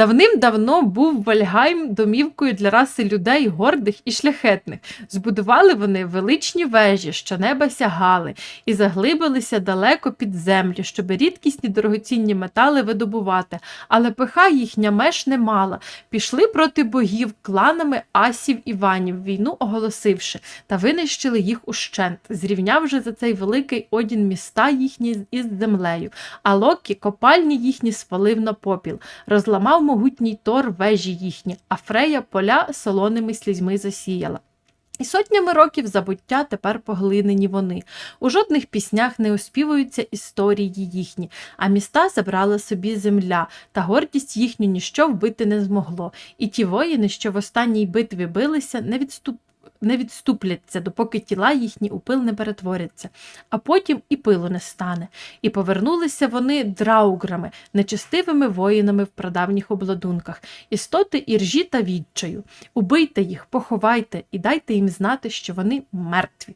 Давним-давно був Вальгайм домівкою для раси людей гордих і шляхетних. Збудували вони величні вежі, що неба сягали, і заглибилися далеко під землю, щоб рідкісні дорогоцінні метали видобувати. Але пиха їхня меж не мала. Пішли проти богів кланами асів Іванів, війну оголосивши, та винищили їх ущент, зрівнявши за цей великий одін міста їхні із землею. А Локі копальні їхні спалив на попіл, розламав могутній тор вежі їхні, а Фрея поля солоними слізьми засіяла. І сотнями років забуття тепер поглинені вони. У жодних піснях не оспівуються історії їхні, а міста забрала собі земля, та гордість їхню ніщо вбити не змогло. І ті воїни, що в останній битві билися, не відступ... Не відступляться, допоки тіла їхні у пил не перетворяться, а потім і пилу не стане. І повернулися вони драуграми, нечестивими воїнами в прадавніх обладунках, істоти іржі та відчаю. Убийте їх, поховайте і дайте їм знати, що вони мертві.